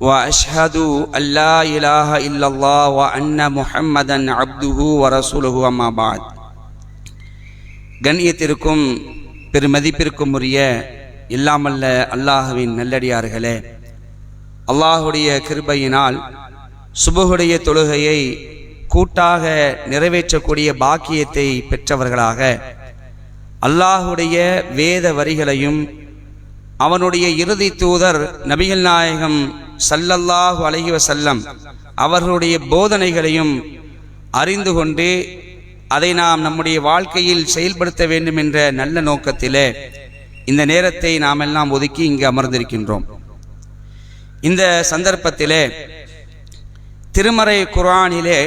واشهد ان لا اله الا الله وان محمدا عبده ورسوله اما بعد கண்ணியத்திற்கும் பெருமதிப்பிற்கும் உரிய இல்லாமல்ல அல்லாஹுவின் நல்லடியார்களே அல்லாஹுடைய கிருபையினால் சுபகுடைய தொழுகையை கூட்டாக நிறைவேற்றக்கூடிய பாக்கியத்தை பெற்றவர்களாக அல்லாஹுடைய வேத வரிகளையும் அவனுடைய இறுதி தூதர் நபிகள் நாயகம் சல்லல்லாஹு அலஹி வசல்லம் அவர்களுடைய போதனைகளையும் அறிந்து கொண்டு அதை நாம் நம்முடைய வாழ்க்கையில் செயல்படுத்த வேண்டும் என்ற நல்ல நோக்கத்திலே இந்த நேரத்தை நாம் எல்லாம் ஒதுக்கி இங்கு அமர்ந்திருக்கின்றோம். இந்த சந்தர்ப்பத்திலே திருமறை குரானிலே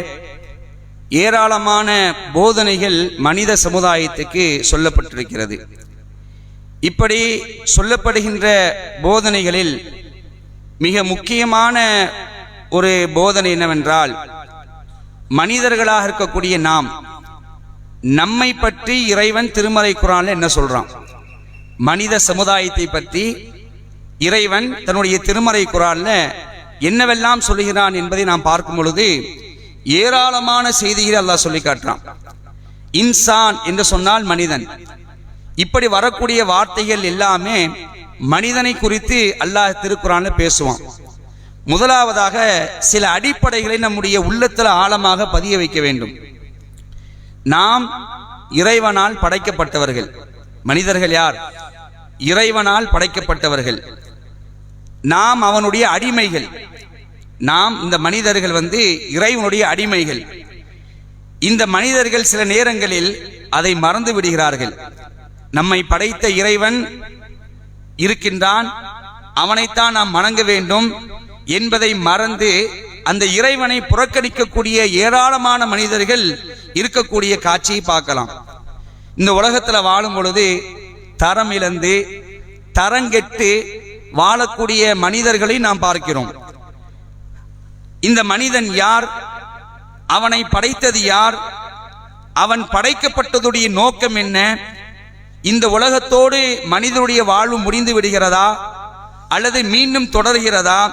ஏராளமான போதனைகள் மனித சமுதாயத்துக்கு சொல்லப்பட்டிருக்கிறது. இப்படி சொல்லப்படுகின்ற போதனைகளில் மிக முக்கியமான ஒரு போதனை என்னவென்றால் மனிதர்களாக இருக்கக்கூடிய நாம் நம்மை பற்றி இறைவன் திருமறை குரான் என்ன சொல்றான்? மனித சமுதாயத்தை பற்றி இறைவன் தன்னுடைய திருமறை குரான்ல என்னவெல்லாம் சொல்லுகிறான் என்பதை நாம் பார்க்கும் பொழுது ஏராளமான செய்திகளை அல்லாஹ் சொல்லி காட்டுறான். இன்சான் என்று சொன்னால் மனிதன். இப்படி வரக்கூடிய வார்த்தைகள் எல்லாமே மனிதனை குறித்து அல்லாஹ் திருக்குறான்ல பேசுவான். முதலாவதாக சில அடிப்படைகளை நம்முடைய உள்ளத்தில் ஆழமாக பதிய வைக்க வேண்டும். நாம் இறைவனால் படைக்கப்பட்டவர்கள். மனிதர்கள் யார்? இறைவனால் படைக்கப்பட்டவர்கள். நாம் அவனுடைய அடிமைகள். நாம் இந்த மனிதர்கள் வந்து இறைவனுடைய அடிமைகள். இந்த மனிதர்கள் சில நேரங்களில் அதை மறந்து விடுகிறார்கள். நம்மை படைத்த இறைவன் இருக்கின்றான். அவனைத்தான் நாம் வணங்க வேண்டும் என்பதை மறந்து அந்த இறைவனை புறக்கணிக்கக்கூடிய ஏராளமான மனிதர்கள் இருக்கக்கூடிய காட்சியை பார்க்கலாம். இந்த உலகத்துல வாழும் பொழுது தரம் இழந்து தரங்கெட்டு வாழக்கூடிய மனிதர்களை நாம் பார்க்கிறோம். இந்த மனிதன் யார்? அவனை படைத்தது யார்? அவன் படைக்கப்பட்டதுடைய நோக்கம் என்ன? இந்த உலகத்தோடு மனிதனுடைய வாழ்வு முடிந்து விடுகிறதா? அல்லது மீண்டும் தொடர்கிறதா?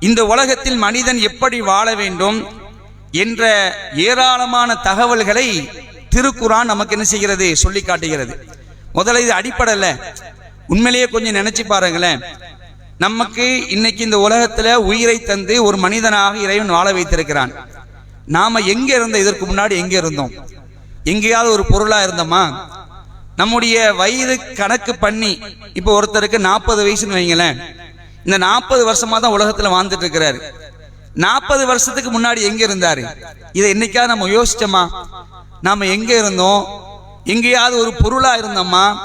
இந்த உலகத்தில் மனிதன் எப்படி வாழ வேண்டும்? என்ற ஏராளமான தகவல்களை திருக்குறான் நமக்கு என்ன செய்கிறது? சொல்லி காட்டுகிறது. முதல்ல இது அடிப்படையில். உண்மையிலேயே கொஞ்சம் நினைச்சு பாருங்களேன். நமக்கு இன்னைக்கு இந்த உலகத்தில் உயிரை தந்து ஒரு மனிதனாக இறைவன் வாழ வைத்திருக்கிறான். நாம் எங்கே இருந்த இதற்கு முன்னாடி எங்கே இருந்தோம்? எங்கேயாவது ஒரு பொருளாக இருந்தோமா? நம்முடைய வயது கணக்கு பண்ணி இப்போ ஒருத்தருக்கு நாற்பது வயசுன்னு வைங்களேன். இந்த நாற்பது வருஷமா தான் உலகத்துல வாழ்ந்துட்டு இருக்கிறாரு. நாற்பது வருஷத்துக்கு முன்னாடி எங்க இருந்தாரு? இதை என்னைக்காவது நம்ம யோசிச்சோமா? நாம எங்க இருந்தோம்? எங்கேயாவது ஒரு பொருளா இருந்தோமா?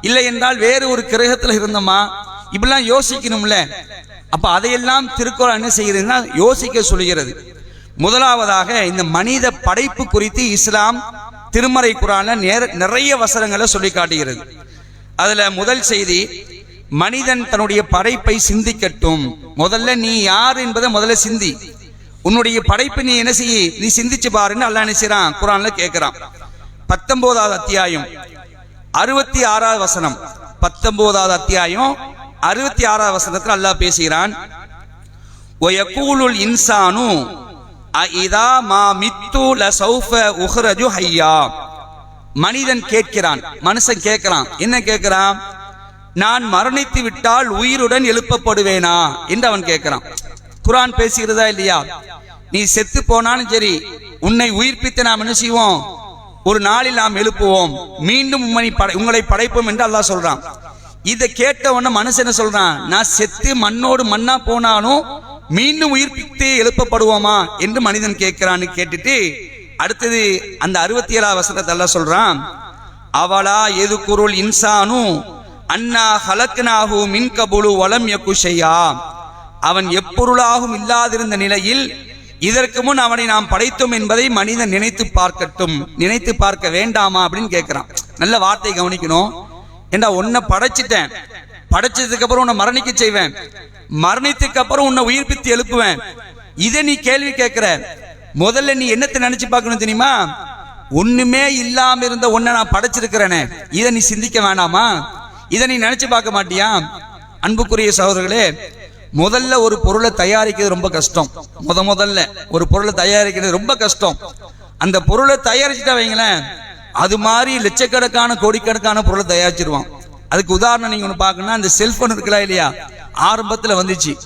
இல்லை என்றால் வேறு ஒரு கிரகத்துல இருந்தோமா? இப்படிலாம் யோசிக்கணும்ல. அப்ப அதையெல்லாம் திருக்குறள் என்ன செய்கிறதுன்னா யோசிக்க சொல்கிறது. முதலாவதாக இந்த மனித படைப்பு குறித்து இஸ்லாம் திருமறை குரான நேர நிறைய வசனங்களை சொல்லி காட்டுகிறது. அதுல முதல் செய்தி மனிதன் தன்னுடைய படைப்பை சிந்திக்கட்டும். முதல்ல நீ யார் என்பதை முதல்ல சிந்தி. உன்னுடைய படைப்பை நீ என்ன செய்ய நீ சிந்திச்சு பாருன்னு அல்லா என்ன குரான்ல கேட்கிறான். பத்தொன்பதாவது அத்தியாயம். அறுபத்தி ஆறாவது வசனம். பத்தொன்பதாவது அத்தியாயம். அறுபத்தி ஆறாவது வசனத்தில் அல்லாஹ் பேசுகிறான். இன்சானு இதா மா மித்து லசௌஃப உஹ்ரஜு ஹையா. மனிதன் கேட்கிறான் மனுஷன் கேட்கிறான். என்ன கேட்கிறான்? நான் மரணித்து விட்டால் உயிருடன் எழுப்பப்படுவேனா? என்று அவன் கேட்கிறான். குரான் பேசுகிறதா இல்லையா? நீ செத்து போனாலும் சரி உன்னை உயிர்ப்பித்து நாம் என்ன செய்வோம்? ஒரு நாளில் நாம் எழுப்புவோம். மீண்டும் உண்மை படை- உங்களை படைப்போம் என்று அல்லாஹ் சொல்றான். இதை கேட்ட உடனே மனுஷன் என்ன சொல்றான்? நான் செத்து மண்ணோடு மண்ணா போனாலும் மீண்டும் உயிர்ப்பித்து எழுப்பப்படுவோமா என்று மனிதன் கேட்கிறான்னு கேட்டுட்டு அடுத்தது அந்த அறுபத்தி ஏழாவது வசனத்தெல்லாம் சொல்றான் அவளா எது குருள் இன்சானு அண்ணா ஹலக்னாகு மின் கபுலு வலம் யக்குஷையா அவன் எப்பொருளாகவும் இல்லாதிருந்த நிலையில் இதற்கு முன் அவனை நாம் படைத்தோம் என்பதை மனிதன் நினைத்து பார்க்கட்டும் நினைத்து பார்க்க வேண்டாமா அப்படின்னு கேட்கிறான். நல்ல வார்த்தை கவனிக்கணும். ஏண்டா உன்னை படைச்சிட்டேன். படைச்சதுக்கு அப்புறம் உன்னை மரணிக்க செய்வேன். மரணத்துக்கு அப்புறம் உன்னை உயிர்ப்பித்து எழுப்புவேன். இதை நீ கேள்வி கேட்கிற. முதல்ல நீ என்னத்தை நினைச்சு பார்க்கணும் தெரியுமா? ஒண்ணுமே இல்லாம இருந்த ஒன்னை நான் படைச்சிருக்கிறேனே. இதை நீ சிந்திக்க வேணாமா? இதை நீ நினைச்சு பார்க்க மாட்டியா? அன்புக்குரிய சகோதரர்களே முதல்ல ஒரு பொருளை தயாரிக்கிறது ரொம்ப கஷ்டம். முத முதல்ல ஒரு பொருளை தயாரிக்கிறது ரொம்ப கஷ்டம். அந்த பொருளை தயாரிச்சுட்டா வைங்களேன் அது மாதிரி லட்சக்கணக்கான கோடிக்கணக்கான பொருளை தயாரிச்சிருவான். அதுக்கு உதாரணம் நீங்க ஒன்று பார்க்கணும்னா அந்த செல்போன் இருக்கலாம் இல்லையா? ஆரம்பத்தில் வந்துச்சு.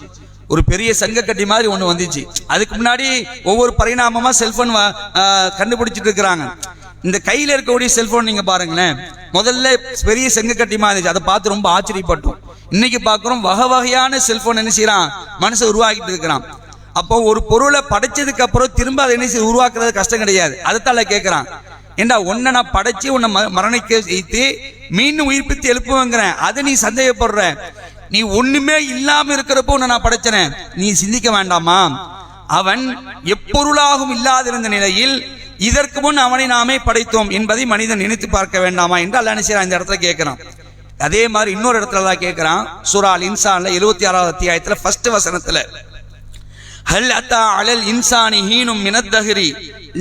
ஒரு பெரிய சங்க கட்டி மாதிரி ஒன்று வந்துச்சு. அதுக்கு முன்னாடி ஒவ்வொரு பரிணாமமாக செல்ஃபோன் கண்டுபிடிச்சிட்டு இருக்கிறாங்க. இந்த கையில் இருக்கக்கூடிய செல்ஃபோன் நீங்கள் பாருங்களேன். முதல்ல பெரிய செங்க கட்டி மாதிரி இருந்துச்சு. அதை பார்த்து ரொம்ப ஆச்சரியப்பட்டோம். இன்னைக்கு பார்க்குறோம் வகை வகையான செல்ஃபோன் என்ன செய்யறான்? மனசை உருவாக்கிட்டு இருக்கிறான். அப்போ ஒரு பொருளை படைச்சதுக்கு அப்புறம் திரும்ப அதை என்ன செய்ய உருவாக்குறது கஷ்டம் கிடையாது. அதைத்தால கேட்குறான் ஏண்டா உன்னை நான் படைச்சு உன்னை ம- மரணிக்க வைத்து மீண்டும் உயிர்ப்பித்து எழுப்புவேங்கிறேன். அதை நீ சந்தேகப்படுற. நீ ஒண்ணுமே இல்லாம இருக்கிறப்போ உன்னை நான் படைச்சனேன் நீ சிந்திக்க வேண்டாமா? அவன் எப்பொருளாகவும் இல்லாதிருந்த நிலையில் இதற்கு முன் அவனை நாமே படைத்தோம் என்பதை மனிதன் நினைத்து பார்க்க வேண்டாமா என்று அல்ல நினைச்சா இந்த இடத்துல கேட்கிறான். அதே மாதிரி இன்னொரு இடத்துல தான் கேட்கிறான். சூரால் இன்சான்ல எழுபத்தி ஆறாவது அத்தியாயத்துல ஃபர்ஸ்ட் வசனத்துல ஹல் அத்தா அலல் இன்சானி ஹீனும் மினத்தகிரி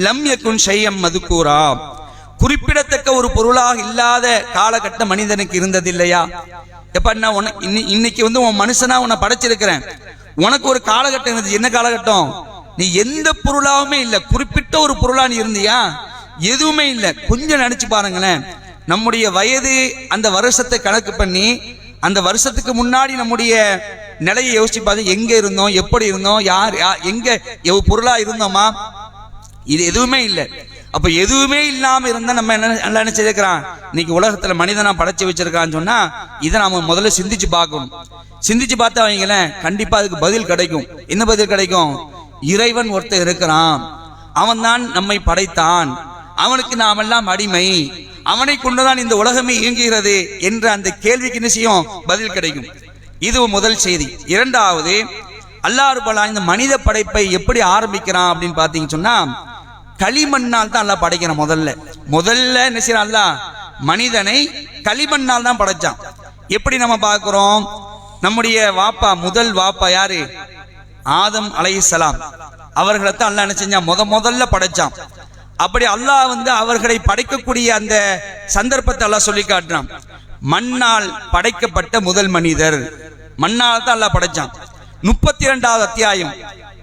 லம் யகுன் ஷையம் மதுக்கூரா. குறிப்பிடத்தக்க ஒரு பொருளாக இல்லாத காலகட்ட மனிதனுக்கு இருந்ததில்லையா? எப்ப நான் உன்னை- இன்னி- இன்னைக்கு வந்து உன் மனுஷனா உன்னை படைச்சிருக்கிறேன். உனக்கு ஒரு காலகட்டம் இருந்துச்சு. என்ன காலகட்டம்? நீ எந்த பொருளாவுமே இல்ல. குறிப்பிட்ட ஒரு பொருளா நீ இருந்தியா? எதுவுமே இல்ல. கொஞ்சம் நினைச்சு பாருங்களேன். நம்முடைய வயது அந்த வருஷத்தை கணக்கு பண்ணி அந்த வருஷத்துக்கு முன்னாடி நம்முடைய நிலையை யோசிச்சு பார்த்து எங்க இருந்தோம்? எப்படி இருந்தோம்? யார் யா- எங்க எவ் பொருளா இருந்தோமா? இது எதுவுமே இல்லை. அப்ப எதுவுமே இல்லாம இருந்தா நம்ம என்ன நல்லா என்ன செய்திருக்கிறான்? இன்னைக்கு உலகத்துல மனிதனா படைச்சு வச்சிருக்கான்னு சொன்னா இதை நாம முதல்ல சிந்திச்சு பார்க்கணும். சிந்திச்சு பார்த்தா வைங்களேன் கண்டிப்பா அதுக்கு பதில் கிடைக்கும். என்ன பதில் கிடைக்கும்? இறைவன் ஒருத்தன் இருக்கிறான். அவன் தான் நம்மை படைத்தான். அவனுக்கு நாம் எல்லாம் அடிமை. அவனை கொண்டுதான் இந்த உலகமே இயங்குகிறது என்ற அந்த கேள்விக்கு என்ன செய்யும்? பதில் கிடைக்கும். இது முதல் செய்தி. இரண்டாவது அல்லாறு பலா இந்த மனித படைப்பை எப்படி ஆரம்பிக்கிறான் அப்படின்னு பார்த்தீங்கன்னு சொன்னா களிமண்ணால் தான் அல்லாஹ் படைக்கிறான் முதல்ல. முதல்ல என்ன செய்யறான் மனிதனை களிமண்ணால் தான் படைச்சான். எப்படி நம்ம பார்க்கிறோம்? நம்முடைய வாப்பா முதல் வாப்பா யாரு? ஆதம் அலைஹிஸ்ஸலாம் அவர்களை தான் அல்லாஹ் என்ன செஞ்சான்? முத முதல்ல படைச்சான். அப்படி அல்லாஹ் வந்து அவர்களை படைக்கக்கூடிய அந்த சந்தர்ப்பத்தை அல்லாஹ் சொல்லி காட்டுறான் மண்ணால் படைக்கப்பட்ட முதல் மனிதர். மண்ணால் தான் அல்லாஹ் படைச்சான். முப்பத்தி இரண்டாவது அத்தியாயம்.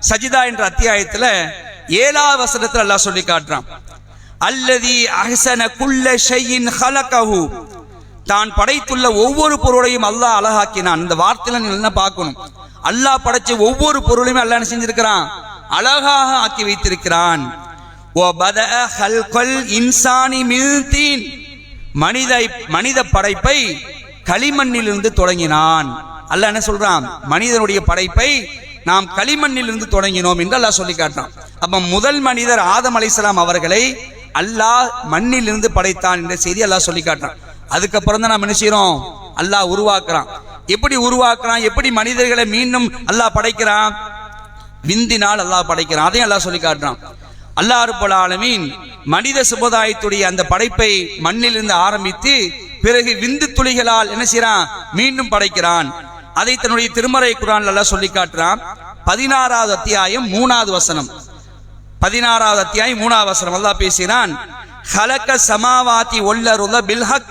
சஜிதா என்ற அத்தியாயத்துல ஏழாவது வசனத்தில் அல்லாஹ் சொல்லி காட்டுறான். அல்லதி அஹசன குல்ல ஷையின் ஹலகஹு. தான் படைத்துள்ள ஒவ்வொரு பொருளையும் அல்லாஹ் அழகாக்கினான். இந்த வார்த்தையில என்ன பார்க்கணும். அல்லாஹ் படைச்ச ஒவ்வொரு பொருளையும் அல்லாஹ் செஞ்சிருக்கிறான்? அழகாக ஆக்கி வைத்திருக்கிறான். ஓ பத ஹல்கல் இன்சானி மில்தீன். மனித மனித படைப்பை களிமண்ணிலிருந்து தொடங்கினான். அல்ல என்ன சொல்றான்? மனிதனுடைய படைப்பை நாம் களிமண்ணிலிருந்து தொடங்கினோம் என்று அல்லாஹ் சொல்லி காட்டுறான். அப்ப முதல் மனிதர் ஆதம் அலிஸ்லாம் அவர்களை அல்லாஹ் மண்ணிலிருந்து படைத்தான் என்ற செய்தி அல்லாஹ் சொல்லி காட்டுறான். அதுக்கப்புறம் தான் நாம் என்ன செய்யறோம் அல்லாஹ் உருவாக்குறான். எப்படி உருவாக்குறான்? எப்படி மனிதர்களை மீண்டும் அல்லாஹ் படைக்கிறான்? விந்தினால் அல்லாஹ் படைக்கிறான். அதையும் அல்லாஹ் சொல்லி காட்டுறான். அல்லாஹ் ரப்பல் ஆலமீன் மனித சமுதாயத்துடைய அந்த படைப்பை மண்ணிலிருந்து ஆரம்பித்து பிறகு விந்து துளிகளால் என்ன செய்யறான் மீண்டும் படைக்கிறான். அதை தன்னுடைய திருமறை குரான் அல்லாஹ் சொல்லி காட்டுறான். பதினாறாவது அத்தியாயம் மூணாவது வசனம். பதினாறாவது அத்தியாயம் மூணாவது வசனம். அல்லாஹ் பேசுகிறான் ஹலக்க சமாவாதி ஒல்லருல பில்ஹக்.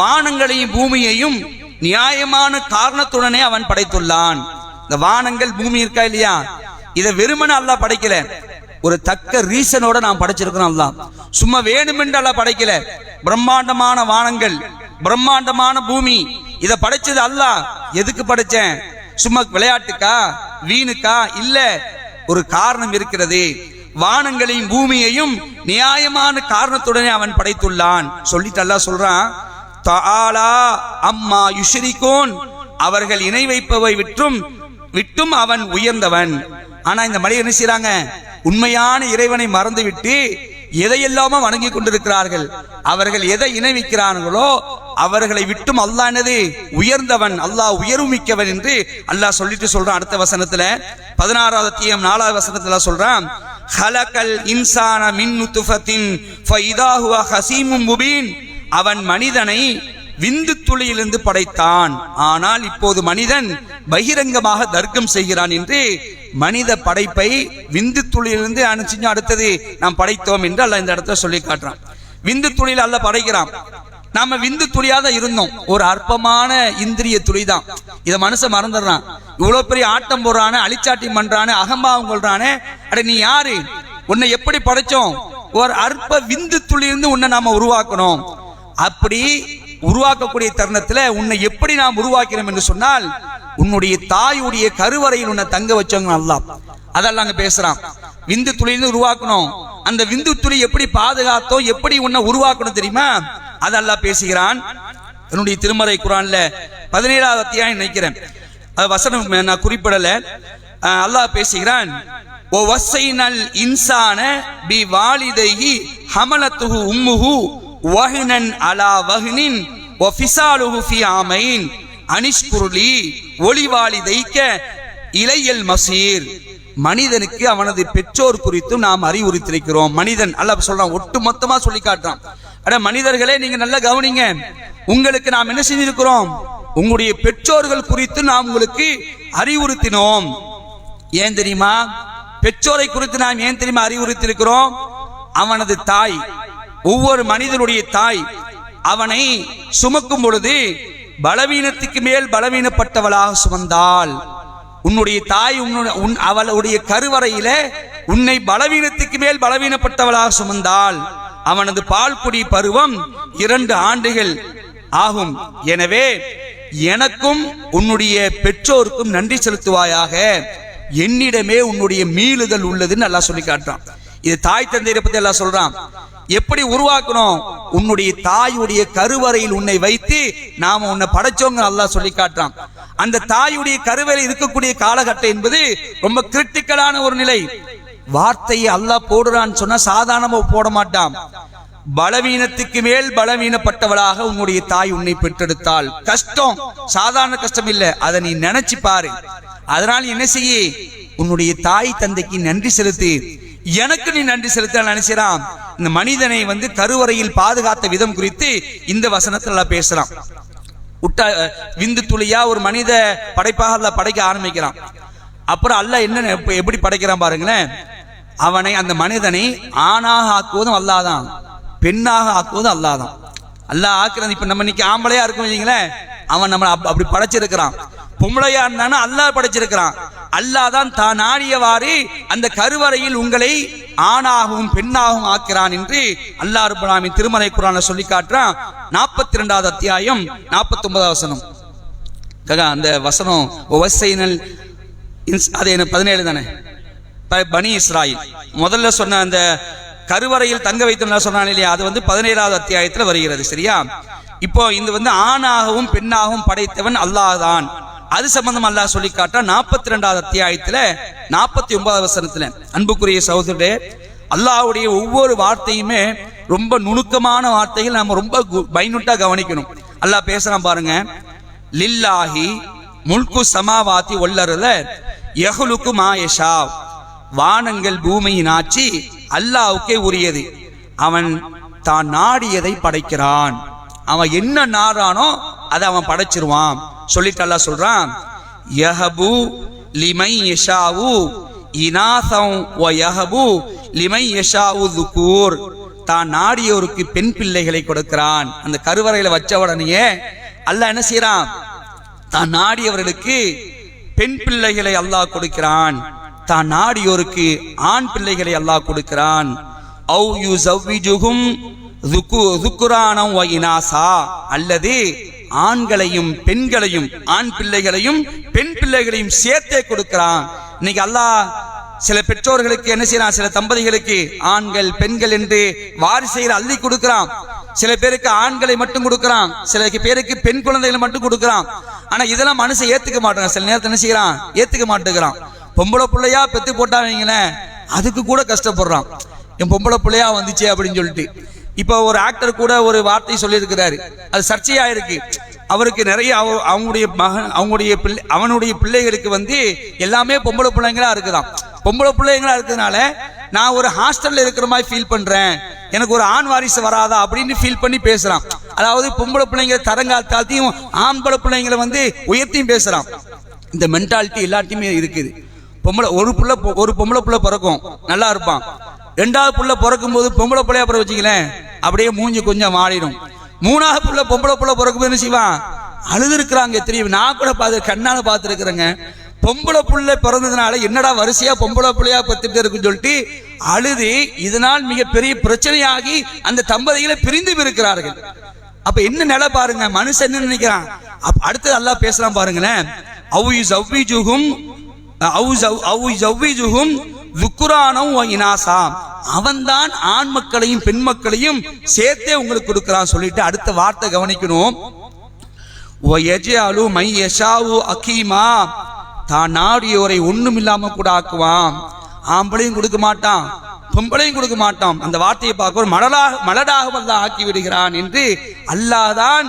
வானங்களையும் பூமியையும் நியாயமான காரணத்துடனே அவன் படைத்துள்ளான். இந்த வானங்கள் பூமி இருக்கா இல்லையா? இதை வெறுமனே அல்லாஹ் படைக்கல. ஒரு தக்க ரீசனோட நான் படைச்சிருக்கிறோம் அல்லாஹ். சும்மா வேணுமென்று அல்லா படைக்கல. பிரம்மாண்டமான வானங்கள் பிரம்மாண்டமான பூமி இதை படைச்சது அல்லாஹ். எதுக்கு படைச்சேன்? சும்மா விளையாட்டுக்கா வீணுக்கா? இல்ல ஒரு காரணம் இருக்கிறது. வானங்களையும் பூமியையும் நியாயமான காரணத்துடனே அவன் படைத்துள்ளான். சொல்லிட்டு அல்லாஹ் சொல்றான் தாலா அம்மா யுஷரிகோன். அவர்கள் இணை வைப்பவை விட்டும் விட்டும் அவன் உயர்ந்தவன். ஆனா இந்த மலையை என்ன செய்றாங்க? உண்மையான இறைவனை மறந்துவிட்டு எதையெல்லாமோ வணங்கி கொண்டிருக்கிறார்கள். அவர்கள் எதை இணைவிக்கிறார்களோ அவர்களை விட்டும் அல்லாஹ் என்னது? உயர்ந்தவன். அல்லாஹ் உயர்வுமிக்கவன் என்று அல்லாஹ் சொல்லிட்டு சொல்றான். அடுத்த வசனத்துல பதினாறாவது தீயம் நாலாவது வசனத்துல சொல்றான் ஹலகல் இன்சான மின் நுத்துஃபத்தின் ஃபைதாஹுவ ஹசீமும் முபீன். அவன் மனிதனை விந்து துளியிலிருந்து படைத்தான். ஆனால் இப்போது மனிதன் பகிரங்கமாக தர்க்கம் செய்கிறான் என்று மனித படைப்பை விந்து துளியிலிருந்து அனுப்பிச்சு அடுத்தது நாம் படைத்தோம் என்று அல்ல இந்த இடத்துல சொல்லி காட்டுறான். விந்து துளியில் அல்ல படைக்கிறான். நாம விந்து துளியா தான் இருந்தோம். ஒரு அற்பமான இந்திரிய துளி தான் இதை மனுஷன் மறந்துடுறான். இவ்வளவு பெரிய ஆட்டம் போடுறானே அழிச்சாட்டி பண்றானே அகம்பாவம் கொள்றானே. அட நீ யாரு? உன்னை எப்படி படைச்சோம்? ஒரு அற்ப விந்து துளியிலிருந்து உன்னை நாம உருவாக்கணும். அப்படி உருவாக்கக்கூடிய தருணத்துல உன்னை எப்படி நாம் உருவாக்கிறோம் என்று சொன்னால் உன்னுடைய தாயுடைய கருவறையில் உன்னை தங்க வச்சவங்க நல்லா அதெல்லாம் அங்க பேசுறான். விந்து துளியிலிருந்து உருவாக்கணும். அந்த விந்து துளி எப்படி பாதுகாத்தோம் எப்படி உன்னை உருவாக்கணும் தெரியுமா? அதெல்லாம் பேசுகிறான். என்னுடைய திருமறை குரான்ல பதினேழாவது அத்தியாயம் நினைக்கிறேன். அது வசனம் நான் குறிப்பிடல. அல்லாஹ் பேசுகிறான். ஓ வசைனல் இன்சான பி வாலிதைஹி ஹமலத்துஹு உம்முஹு வஹினன் அலா வஹ்னின் ஓ ஃபிசாலுஹு ஃபி ஆமைன். அனிஷ்குருளி ஒளிவாளி தைக்க இலையல் மசீர். மனிதனுக்கு அவனது பெற்றோர் குறித்தும் நாம் அறிவுறுத்திருக்கிறோம். மனிதன் அல்ல சொல்றான் ஒட்டு மொத்தமா சொல்லி காட்டுறான். அட மனிதர்களே நீங்க நல்லா கவனிங்க. உங்களுக்கு நாம் என்ன செஞ்சிருக்கிறோம் உங்களுடைய பெற்றோர்கள் குறித்து நாம் உங்களுக்கு அறிவுறுத்தினோம். ஏன் தெரியுமா? பெற்றோரை குறித்து நாம் ஏன் தெரியுமா அறிவுறுத்திருக்கிறோம்? அவனது தாய் ஒவ்வொரு மனிதனுடைய தாய் அவனை சுமக்கும் பொழுது பலவீனத்துக்கு மேல் பலவீனப்பட்டவளாக சுமந்தாள். உன்னுடைய தாய் உன்னுடைய உன் அவளுடைய கருவறையில உன்னை பலவீனத்துக்கு மேல் பலவீனப்பட்டவளாக சுமந்தாள். அவனது பால்குடி பருவம் இரண்டு ஆண்டுகள் ஆகும். எனவே எனக்கும் உன்னுடைய பெற்றோருக்கும் நன்றி செலுத்துவாயாக. என்னிடமே உன்னுடைய மீளுதல் உள்ளதுன்னு நல்லா சொல்லி காட்டுறான். இது தாய் தந்தையரை பத்தி எல்லாம் சொல்றான். எப்படி உருவாக்கணும்? உன்னுடைய தாயுடைய கருவறையில் உன்னை வைத்து நாம உன்னை படைச்சோங்க நல்லா சொல்லி காட்டுறான். அந்த தாயுடைய கருவறையில் இருக்கக்கூடிய காலகட்டம் என்பது ரொம்ப கிரிட்டிக்கலான ஒரு நிலை. வார்த்தையை அல்லாஹ் போடுறான்னு சொன்னா சாதாரணமா போட மாட்டான். பலவீனத்துக்கு மேல் பலவீனப்பட்டவளாக உன்னுடைய தாய் உன்னை பெற்றெடுத்தாள். கஷ்டம் சாதாரண கஷ்டம் இல்ல. அதை நீ நினைச்சு பாரு. அதனால என்ன செய்ய? உன்னுடைய தாய் தந்தைக்கு நன்றி செலுத்து. எனக்கு நீ நன்றி செலுத்த நினைச்சிடான் இந்த மனிதனை வந்து கருவறையில் பாதுகாத்த விதம் குறித்து இந்த வசனத்துல எல்லாம் பேசுறான். உட்டா விந்து துளியா ஒரு மனித படைப்பாக அல்ல படைக்க ஆரம்பிக்கிறான். அப்புறம் அல்லாஹ் என்ன எப்படி படைக்கிறான் பாருங்களேன். அவனை அந்த மனிதனை ஆணாக ஆக்குவதும் அல்லாதான் பெண்ணாக ஆக்குவதும் அல்லாதான். அல்ல ஆக்குறது இப்ப நம்ம இன்னைக்கு ஆம்பளையா இருக்கும் வைங்களேன் அவன் நம்ம அப்- அப்படி படைச்சிருக்கிறான். பொம்பளையா இருந்தானா அல்லாஹ் படைச்சிருக்கிறான். அல்லாஹ் தான் தான் நாடியவாறு அந்த கருவறையில் உங்களை ஆணாகவும் பெண்ணாகவும் ஆக்கிறான் என்று அல்லாஹ் ரபுல்லாமின் திருமலை குரான சொல்லி காட்டுறான். நாற்பத்தி ரெண்டாவது அத்தியாயம் நாற்பத்தி ஒன்பதாவது வசனம். ககா அந்த வசனம் ஒவசைனல் இன்ஸ்- அது என்ன பதினேழு தானே? ப- பனி இஸ்ராயில். முதல்ல சொன்ன அந்த கருவறையில் தங்க வைத்து சொன்னான் இல்லையா? அது வந்து பதினேழாவது அத்தியாயத்தில் வருகிறது சரியா? இப்போ இது வந்து ஆணாகவும் பெண்ணாகவும் படைத்தவன் அல்லாஹ் தான். அது சம்பந்தம் அல்லாஹ் சொல்லி காட்டா நாற்பத்தி ரெண்டாவது அத்தியாயத்துல நாற்பத்தி ஒன்பதாவது வசனத்துல அன்புக்குரிய சகோதரே அல்லாஹ்வுடைய ஒவ்வொரு வார்த்தையுமே ரொம்ப நுணுக்கமான வார்த்தைகள் நம்ம ரொம்ப கு- கவனிக்கணும். அல்லாஹ் பேசுறான் பாருங்க. லில்லாஹி முல்கு சமாவாத்தி ஒல்லறத எஹுலுக்கு மாயஷா வானங்கள் பூமியின் ஆட்சி அல்லாவுக்கே உரியது. அவன் தான் நாடியதை படைக்கிறான். அவன் என்ன நாடானோ அதை அவன் படைச்சிருவான். சொல்லிட்டு அல்லா சொல்றான் யஹபு லிமை யஷாவு இனாசம் ஒ யஹபு லிமை யஷாவு துக்கூர் தான் நாடியோருக்கு பெண் பிள்ளைகளை கொடுக்கிறான். அந்த கருவறையில வச்ச உடனேயே அல்லாஹ் என்ன செய்யறான் தான் நாடியவர்களுக்கு பெண் பிள்ளைகளை அல்லாஹ் கொடுக்கிறான். தான் நாடியோருக்கு ஆண் பிள்ளைகளை அல்லாஹ் கொடுக்கிறான். அவு யு ஜவ்விஜுகும் துக்கு துக்குரானம் இனாசா அல்லது ஆண்களையும் பெண்களையும் ஆண் பிள்ளைகளையும் பெண் பிள்ளைகளையும் சேர்த்தே கொடுக்கிறான். இன்னைக்கு அல்லாஹ் சில பெற்றோர்களுக்கு என்ன செய்யறான்? சில தம்பதிகளுக்கு ஆண்கள் பெண்கள் என்று வாரிசையில் அள்ளி கொடுக்கிறான். சில பேருக்கு ஆண்களை மட்டும் கொடுக்கிறான். சில பேருக்கு பெண் குழந்தைகளை மட்டும் கொடுக்கிறான். ஆனா இதெல்லாம் மனுஷன் ஏத்துக்க மாட்டான். சில நேரத்தை என்ன செய்யறான்? ஏத்துக்க மாட்டேங்கிறான். பொம்பளை பிள்ளையா பெத்து போட்டா அதுக்கு கூட கஷ்டப்படுறான். என் பொம்பளை பிள்ளையா வந்துச்சே அப்படின்னு சொல்லிட்டு. இப்போ ஒரு ஆக்டர் கூட ஒரு வார்த்தை சொல்லியிருக்கிறாரு. அது சர்ச்சையாக இருக்கு. அவருக்கு நிறைய அவங்களுடைய மகன் அவங்களுடைய பிள்ளை அவனுடைய பிள்ளைகளுக்கு வந்து எல்லாமே பொம்பளை பிள்ளைங்களா இருக்குதான் பொம்பளை பிள்ளைங்களா இருக்கிறதுனால நான் ஒரு ஹாஸ்டல்ல இருக்கிற மாதிரி ஃபீல் பண்றேன். எனக்கு ஒரு ஆண் வாரிசு வராதா அப்படின்னு ஃபீல் பண்ணி பேசுறான் அதாவது பொம்பளை பிள்ளைங்க தரங்காத்தாத்தையும் ஆண்பளை பிள்ளைங்களை வந்து உயர்த்தியும் பேசுறான் இந்த மென்டாலிட்டி எல்லாத்தையுமே இருக்குது. பொம்பளை ஒரு பிள்ளை ஒரு பொம்பளை பிள்ளை பிறக்கும். நல்லா இருப்பான். ரெண்டாவது புள்ள பிறக்கும் போது பொம்பளை பிள்ளையா பிற வச்சுக்கலேன். அப்படியே மூஞ்சி கொஞ்சம் மாறிடும். மூணாவது புள்ள பொம்பளை புள்ள பிறக்கும் போது என்ன செய்வான் அழுது இருக்கிறாங்க தெரியும்? நான் கூட பார்த்து கண்ணால பார்த்துருக்குறேங்க. பொம்பளை புள்ள பிறந்ததுனால என்னடா வரிசையா பொம்பளை பிள்ளையா பத்துட்டு இருக்குன்னு சொல்லிட்டு அழுது இதனால் மிகப்பெரிய பிரச்சனையாகி அந்த தம்பதிகளை பிரிந்து இருக்கிறார்கள் அப்ப என்ன நிலை பாருங்க மனுஷன் என்ன நினைக்கிறான்? அப்ப அடுத்து நல்லா பேசலாம் பாருங்களேன். அவு ஜவ்விஜுகும் அவு ஜவ்- அவு ஜவ்விஜுகும் துக்குரானம் இனாசா அவன்தான் ஆண் மக்களையும் பெண் மக்களையும் சேர்த்தே உங்களுக்கு கொடுக்கிறான் சொல்லிட்டு அடுத்த வார்த்தை கவனிக்கணும். ஒயஜாலு மை யஷாவு அகீமா தான் நாடியோரை ஒண்ணும் இல்லாம கூட ஆக்குவான். ஆம்பளையும் கொடுக்க மாட்டான் பொம்பளையும் கொடுக்க மாட்டான். அந்த வார்த்தையை பார்க்க மலடாக மலடாக வல்ல ஆக்கி விடுகிறான் என்று அல்லாதான்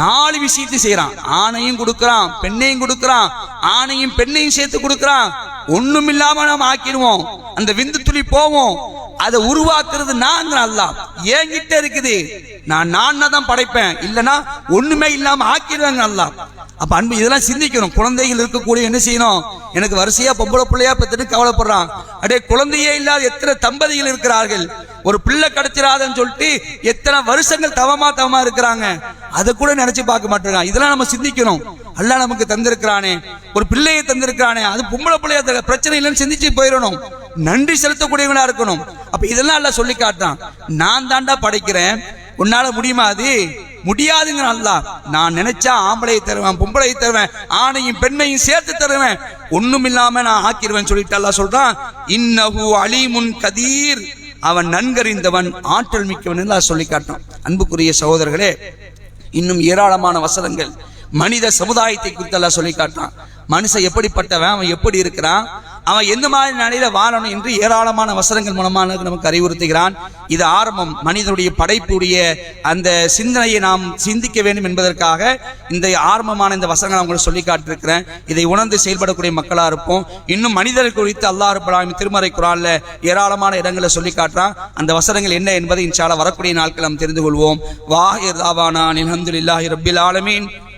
நாலு விஷயத்தை செய்யறான் ஆணையும் கொடுக்கறான் பெண்ணையும் கொடுக்கறான் ஆணையும் பெண்ணையும் சேர்த்து கொடுக்கறான். ஒண்ணும் இல்லாம நாம் ஆக்கிடுவோம். அந்த விந்து துளி போவோம். அதை உருவாக்குறது நான் அல்லாஹ். ஏங்கிட்ட இருக்குது. நான் நான் தான் படைப்பேன். இல்லனா ஒண்ணுமே இல்லாம ஆக்கிடுவாங்க அல்லாஹ். அப்ப அன்பு இதெல்லாம் சிந்திக்கணும். குழந்தைகள் இருக்கக்கூடிய என்ன செய்யணும்? எனக்கு வரிசையா பொம்பளை பிள்ளையா பெற்றுட்டு கவலைப்படுறான். அடே குழந்தையே இல்லாத எத்தனை தம்பதிகள் இருக்கிறார்கள்? ஒரு பிள்ளை கிடைச்சிடாதன்னு சொல்லிட்டு எத்தனை வருஷங்கள் தவமா தவமா இருக்கிறாங்க. அதை கூட நினைச்சு பார்க்க மாட்டேங்க இதெல்லாம் நம்ம சிந்திக்கணும். அல்லா நமக்கு தந்திருக்கிறானே. ஒரு பிள்ளையை தந்திருக்கிறானே. அது பொம்பளை பிள்ளையா தர- பிரச்சனை இல்லைன்னு சிந்திச்சு போயிடணும். நன்றி செலுத்தக்கூடியவனா இருக்கணும். அப்ப இதெல்லாம் எல்லாம் சொல்லி காட்டான் நான் தாண்டா படைக்கிறேன். உன்னால முடியுமா அது? முடியாதுங்க அல்லாஹ். நான் நினைச்சா ஆம்பளையை தருவேன் பொம்பளையை தருவேன் ஆணையும் பெண்ணையும் சேர்த்து தருவேன். ஒண்ணும் இல்லாம நான் ஆக்கிடுவேன் சொல்லிட்டு அல்லாஹ் சொல்றான். இன்னஹு அலீமுன் கதீர். அவன் நன்கறிந்தவன் ஆற்றல் மிக்கவன் எல்லாம் சொல்லி காட்டான் அன்புக்குரிய சகோதரர்களே இன்னும் ஏராளமான வசனங்கள். மனித சமுதாயத்தை குறித்து எல்லாம் சொல்லி காட்டான் மனுஷன் எப்படிப்பட்டவன்? அவன் எப்படி இருக்கிறான்? அவன் எந்த மாதிரி நிலையில வாழணும் என்று ஏராளமான வசனங்கள் மூலமாக நமக்கு அறிவுறுத்துகிறான். இது ஆரம்பம். மனிதனுடைய படைப்புடைய அந்த சிந்தனையை நாம் சிந்திக்க வேண்டும் என்பதற்காக இந்த ஆரம்பமான இந்த வசனங்களை உங்களுக்கு சொல்லி காட்டிருக்கிறேன் இதை உணர்ந்து செயல்படக்கூடிய மக்களாக இருப்போம். இன்னும் மனிதர்கள் குறித்து அல்லாஹ் இருப்பலாம் திருமறை குரான்ல ஏராளமான இடங்களை சொல்லி காட்டுறான். அந்த வசனங்கள் என்ன என்பதை இன்ஷால வரக்கூடிய நாட்கள் நாம் தெரிந்து கொள்வோம். வாஹிர் தாவானா அல்ஹம்துலில்லாஹி ரபில் ஆலமீன்.